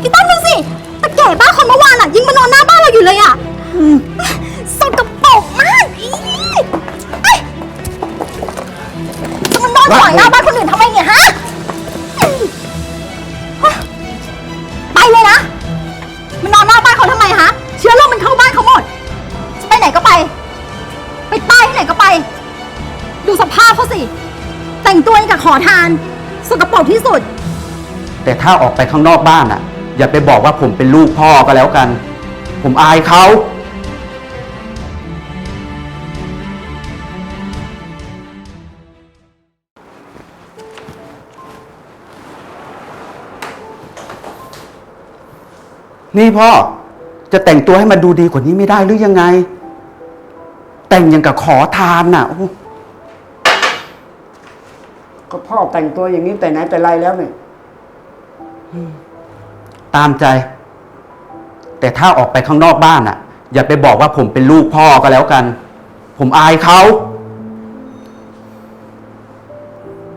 พี่ตั้มดูสิตะแก่บ้าคนเมื่อวานอะ ยิงมานอนหน้าบ้านเราอยู่เลยอะสกปรกมากอีเอ้ยจะมานอนขวางหน้าบ้านคนอื่นทำไมเนี่ยฮะ ไปเลยนะ มันนอนหน้าบ้านเขาทำไมฮะ เชื้อโรคมันเข้าบ้านเขาหมด จะไปไหนก็ไป ไปใต้ที่ไหนก็ไป ดูสภาพเขาสิ แต่งตัวอย่างกับขอทาน สกปรกที่สุด แต่ถ้าออกไปข้างนอกบ้านอะ อย่าไปบอกว่าผมเป็นลูกพ่อก็แล้วกัน ผมอายเขานี่พ่อจะแต่งตัวให้มันดูดีกว่านี้ไม่ได้หรือยังไง แต่งอย่างกับขอทานน่ะโอ้ก็พ่อแต่งตัวอย่างนี้แต่ไหนแต่ไรแล้วเนี่ย ตามใจ แต่ถ้าออกไปข้างนอกบ้านอะ อย่าไปบอกว่าผมเป็นลูกพ่อก็แล้วกัน ผมอายเขา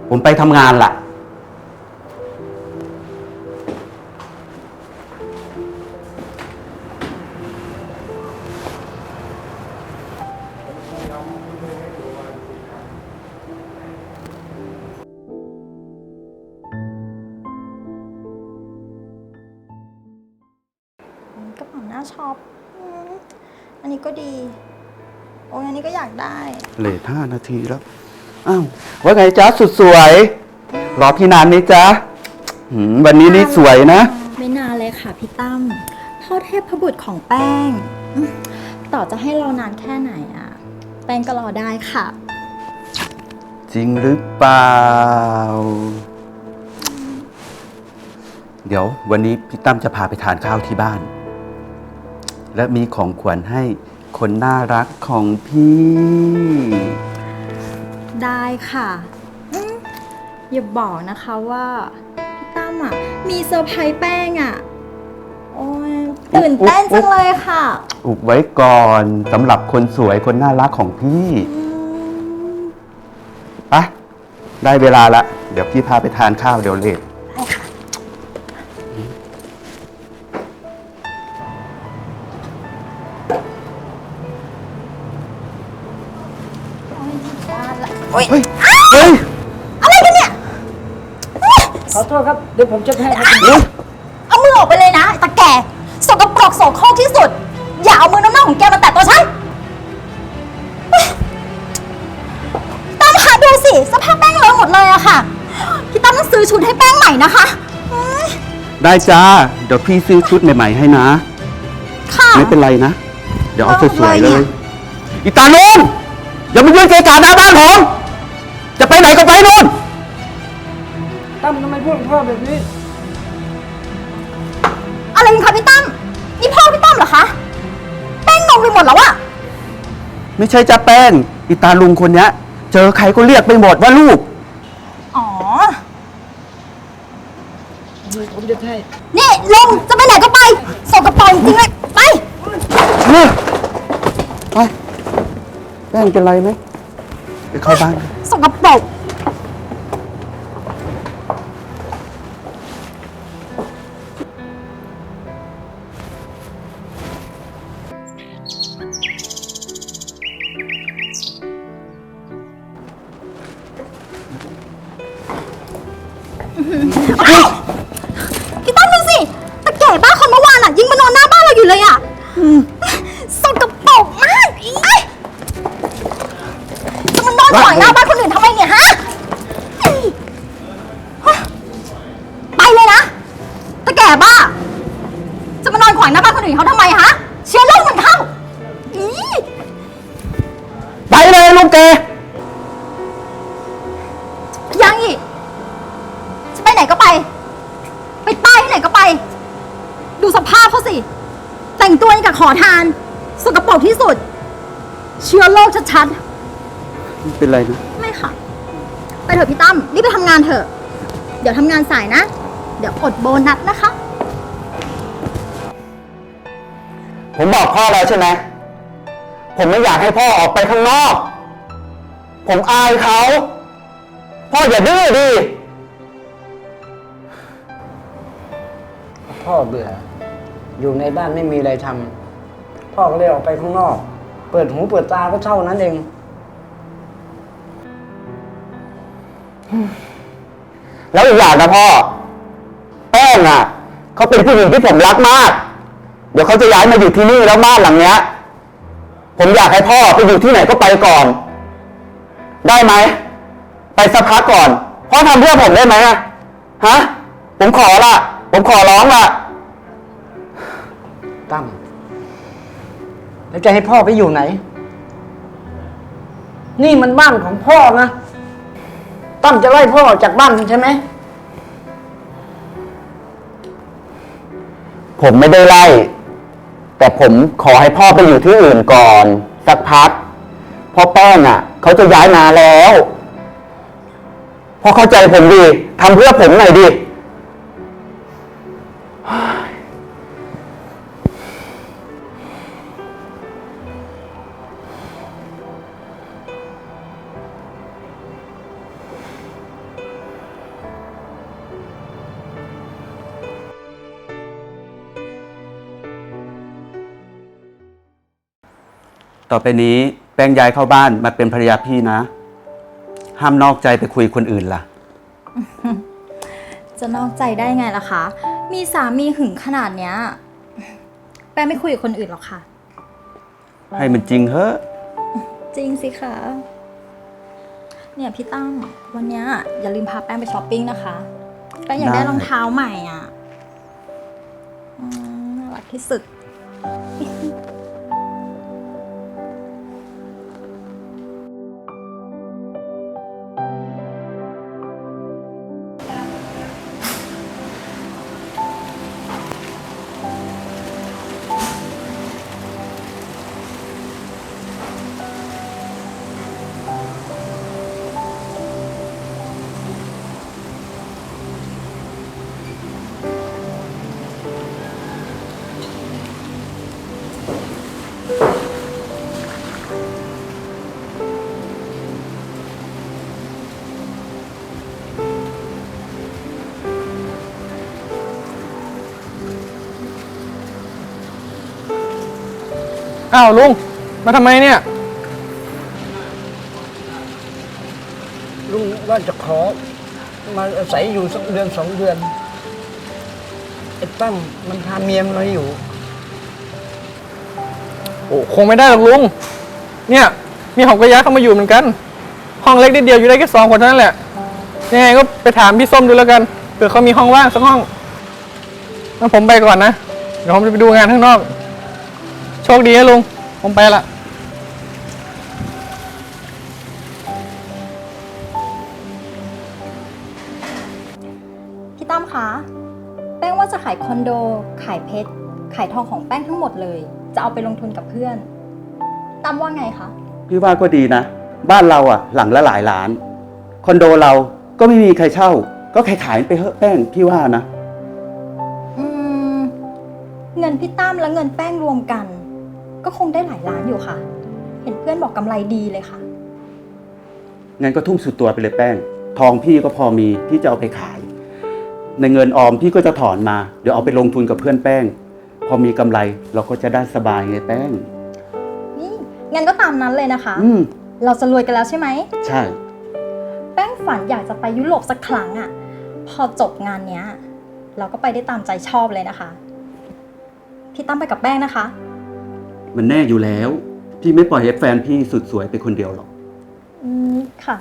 ผมไปทำงานล่ะ ก็อยากได้เลทห้านาทีแล้ว อ้าว ว่าไงจ๊ะสุดสวย รอพี่นานไหมจ๊ะหืมวันนี้นี่สวยนะ ไม่นานเลยค่ะพี่ตั้มเท่าเทพบุตรของแป้งอืมต่อจะให้รอนานแค่ไหนอะแป้งก็รอได้ค่ะ จริงหรือเปล่า เดี๋ยววันนี้พี่ตั้มจะพาไปทานข้าวที่บ้าน และมีของขวัญให้ คนน่ารักของพี่ ได้ค่ะอืมอย่าบอกนะคะว่าพี่ตั้มอะ มีเซอร์ไพรส์แป้งอะ โอ้ยตื่นเต้นจังเลยค่ะอุบไว้ก่อนสำหรับคนสวยคนน่ารักของพี่อืม ไปะได้เวลาละ เดี๋ยวพี่พาไปทานข้าวเดี๋ยวเลท โอ้ยเฮ้ยเฮ้ยอะไรกันเนี่ยเฮ้ยขอโทษครับ เดี๋ยวผมจะให้ครับเอามือออกไปเลยนะไอ้ตะแก่สกปรกโสโครกที่สุด อย่าเอามือน้ำๆของแกมาแตะตัวฉันเฮ้ยตามหาดูสิสภาพแป้งเลอะหมดเลยอะค่ะพี่ตั้มต้องซื้อชุดให้แป้งใหม่นะคะเฮ้ยได้จ้า เดี๋ยวพี่ซื้อชุดใหม่ๆให้นะ ค่ะ ไม่เป็นไรนะ เดี๋ยวเอาสวยๆเอาเลเลยยอีตาลุนอย่ามายืนเกะกะหน้าบ้านผม จะไปไหนก็ไปนู่น ตั้มทำไมพูดกับพ่อแบบนี้ อะไรกันคะพี่ตั้มนี่พ่อพี่ตั้มเหรอคะแป้งงงไปหมดแล้วอะไม่ใช่จ้าแป้งอีตาลุงคนเนี้ย เจอใครก็เรียกไปหมดว่าลูก อ๋อ ผมจะให้นี่ลงจะไปไหนก็ไปสกปรกจริงๆเลยไปเออไปแป้งเป็นไรไหม ไปเข้าบ้าน สกปรก อื่นเขาทำไมฮะ เชื้อโรคมันเข้าอีไปเลยลุงแก ยังอีก จะไปไหนก็ไป ไปใต้ที่ไหนก็ไป ดูสภาพเขาสิ แต่งตัวอย่างกับขอทาน สกปรกที่สุด เชื้อโรคชัดไม่เป็นไรนะๆ ไม่ค่ะ ไปเถอะพี่ตั้มรีบไปทำงานเถอะ เดี๋ยวทำงานสายนะ เดี๋ยวอดโบนัสนะคะ ผมบอกพ่อแล้วใช่ไหม ผมไม่อยากให้พ่อออกไปข้างนอก ผมอายเขา พ่ออย่าดื้อดิ พ่อเบื่อ อยู่ในบ้านไม่มีอะไรทำพ่อก็เลยออกไปข้างนอก เปิดหูเปิดตาก็เท่านั้นเอง แล้วอีกอย่างนะพ่อ แป้งอะ เขาเป็นผู้หญิงที่ผมรักมาก เดี๋ยวเขาจะย้ายมาอยู่ที่นี่แล้วบ้านหลังเนี้ย ผมอยากให้พ่อไปอยู่ที่ไหนก็ไปก่อน ได้ไหม ไปสักพักก่อน พ่อทำเพื่อผมได้ไหมอะฮะ ผมขอละ ผมขอร้องละตั้มแล้วจะให้พ่อไปอยู่ไหน นี่มันบ้านของพ่อนะตั้มจะไล่พ่อออกจากบ้านใช่ไหมผมไม่ได้ไล่ แต่ผมขอให้พ่อไปอยู่ที่อื่นก่อน สักพักพ่อแป้งอะเขาจะย้ายมาแล้วพ่อเข้าใจผมดีทำเพื่อผมหน่อยดิ ต่อไปนี้แป้งย้ายเข้าบ้านมาเป็นภรรยาพี่นะ ห้ามนอกใจไปคุยคนอื่นล่ะ จะนอกใจได้ไงล่ะคะ มีสามีหึงขนาดเนี้ย แป้งไม่คุยกับคนอื่นหรอกค่ะ ให้มันจริงเฮ้อะจริงสิคะเนี่ยพี่ตั้มวันเนี้ยอย่าลืมพาแป้งไปช้อปปิ้งนะคะ แป้งอยากได้รองเท้าใหม่อะอืมน่ารักที่สุด อ้าวลุง มาทำไมเนี่ย ลุงว่าจะขอ มาอาศัยอยู่สักเดือนสองเดือนไอ้ตั้มมันพาเมียมันมาอยู่ โอ้คงไม่ได้หรอกลุง เนี่ยมีของกระยะเข้ามาอยู่เหมือนกัน ห้องเล็กนิดเดียวอยู่ได้แค่สองคนเท่านั้นแหละยังไงก็ไปถามพี่ส้มดูแล้วกันเผื่อเขามีห้องว่างสักห้องงั้นผมไปก่อนนะเดี๋ยวผมจะไปดูงานข้างนอก โชคดีนะลุง ผมไปละพี่ตั้มคะ แป้งว่าจะขายคอนโด ขายเพชร ขายทองของแป้งทั้งหมดเลย จะเอาไปลงทุนกับเพื่อน ตั้มว่าไงคะ พี่ว่าก็ดีนะ บ้านเราอะ หลังละหลายล้าน คอนโดเราก็ไม่มีใครเช่า ก็ขายขายๆไปเถอะแป้งพี่ว่านะ อืม เงินพี่ตั้มและเงินแป้งรวมกัน ก็คงได้หลายล้านอยู่ค่ะ เห็นเพื่อนบอกกำไรดีเลยค่ะ งั้นก็ทุ่มสุดตัวไปเลยแป้ง ทองพี่ก็พอมีพี่จะเอาไปขาย ในเงินออมพี่ก็จะถอนมา เดี๋ยวเอาไปลงทุนกับเพื่อนแป้ง พอมีกำไรเราก็จะได้สบายไงแป้ง นี่งั้นก็ตามนั้นเลยนะคะ อืมเราจะรวยกันแล้วใช่ไหม ใช่ แป้งฝันอยากจะไปยุโรปสักครั้งอะพอจบงานเนี้ย เราก็ไปได้ตามใจชอบเลยนะคะ พี่ตั้มไปกับแป้งนะคะ มันแน่อยู่แล้ว พี่ไม่ปล่อยให้แฟนพี่สุดสวยไปคนเดียวหรอก อืมค่ะ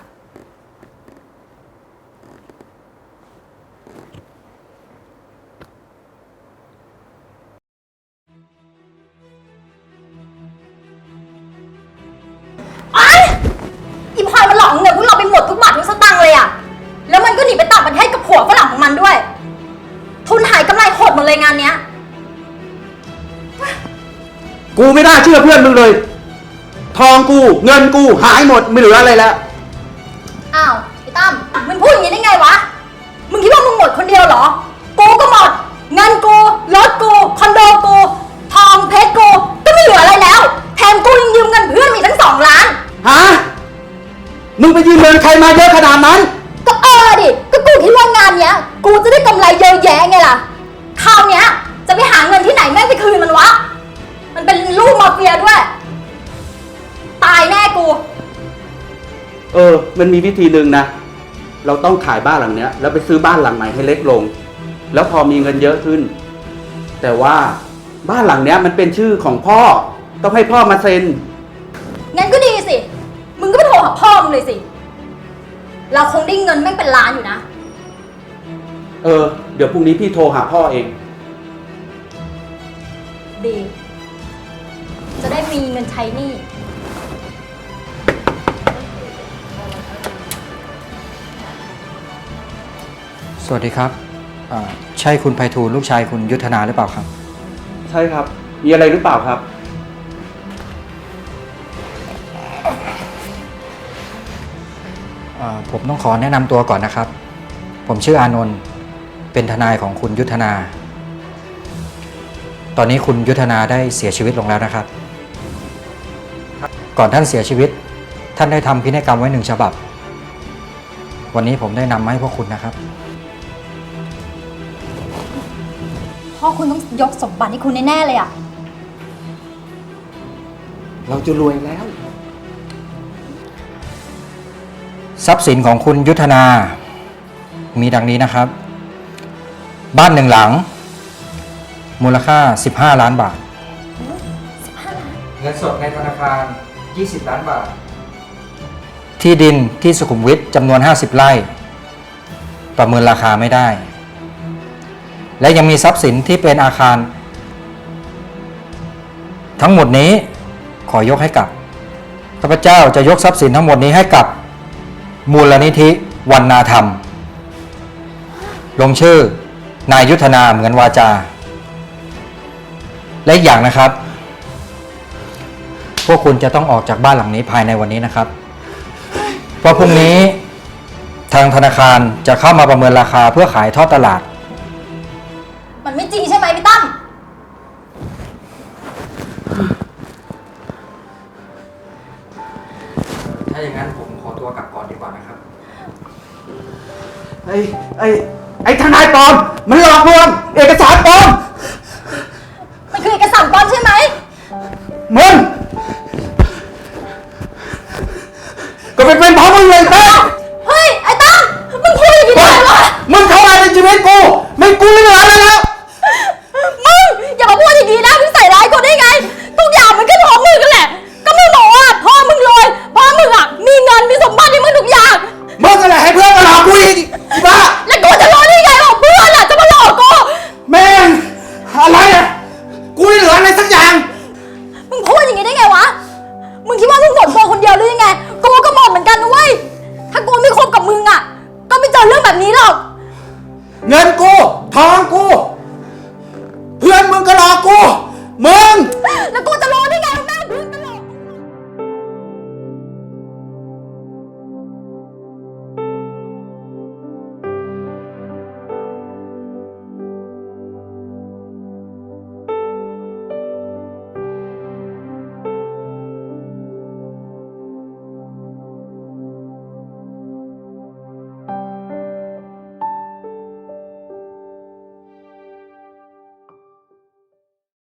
อีพลอยมันหลอกเงินพวกเราไปหมดทุกบาททุกสตางค์เลยอะแล้วมันก็หนีไปต่างประเทศกับผัวฝรั่งของมันด้วย ทุนหายกำไรหดหมดเลยงานเนี้ย กูไม่น่าเชื่อเพื่อนมึงเลย ทองกูเงินกูหายหมดไม่เหลืออะไรแล้วอ้าวไอ้ตั้มมึงพูดอย่างนี้ได้ไงวะ มึงคิดว่ามึงหมดคนเดียวเหรอ กูก็หมด เงินกู รถกู คอนโดกู ทองเพชรกู ก็ไม่เหลืออะไรแล้ว แถมกูยังยืมเงินเพื่อนมีทั้งสองล้าน ฮะมึงไปยืมเงินใครมาเยอะขนาดนั้น ก็เออดิ ก็กูคิดว่างานเนี้ย กูจะได้กำไรเยอะแยะไงล่ะ คราวเนี้ยเเป็นลูกมาเฟียด้วย ตายแน่กู เออ มันมีวิธีหนึ่งนะ เราต้องขายบ้านหลังเนี้ย แล้วไปซื้อบ้านหลังใหม่ให้เล็กลง แล้วพอมีเงินเยอะขึ้น แต่ว่าบ้านหลังเนี้ยมันเป็นชื่อของพ่อ ต้องให้พ่อมาเซ็น งั้นก็ดีสิ มึงก็ไปโทรหาพ่อมึงเลยสิ เราคงได้เงินไม่งเป็นล้านอยู่นะ เออ เดี๋ยวพรุ่งนี้พี่โทรหาพ่อเอง ดี จะได้มีเงินใช้หนี้ สวัสดีครับอ่าใช่คุณไพฑูรย์ลูกชายคุณยุทธนาหรือเปล่าครับ ใช่ครับ มีอะไรหรือเปล่าครับอ่าผมต้องขอแนะนำตัวก่อนนะครับ ผมชื่ออานนท์ เป็นทนายของคุณยุทธนา ตอนนี้คุณยุทธนาได้เสียชีวิตลงแล้วนะครับ ก่อนท่านเสียชีวิต ท่านได้ทำพินัยกรรมไว้หนึ่งฉบับ วันนี้ผมได้นำมาให้พวกคุณนะครับ พ่อคุณต้องยกสมบัติให้คุณแน่ๆเลยอะเราจะรวยแล้ว ทรัพย์สินของคุณยุทธนา มีดังนี้นะครับ บ้านหนึ่งหลัง มูลค่า 15 ล้านบาทเงินสดในธนาคาร 20 ล้านบาท ที่ดินที่สุขุมวิทจำนวน 50 ไร่ ประเมินราคาไม่ได้ และยังมีทรัพย์สินที่เป็นอาคาร ทั้งหมดนี้ขอยกให้กับข้าพเจ้าจะยกทรัพย์สินทั้งหมดนี้ให้กับมูลนิธิวันนาธรรม ลงชื่อนายยุทธนาเหมือนวาจา และอีกอย่างนะครับ พวกคุณจะต้องออกจากบ้านหลังนี้ภายในวันนี้นะครับ เพราะพรุ่งนี้ทางธนาคารจะเข้ามาประเมินราคาเพื่อขายทอดตลาด มันไม่จริงใช่ไหมพี่ตั้ม ถ้าอย่างนั้นผมขอตัวกลับก่อนดีกว่านะครับ ไอ้ไอ้ไอ้ทนายปลอม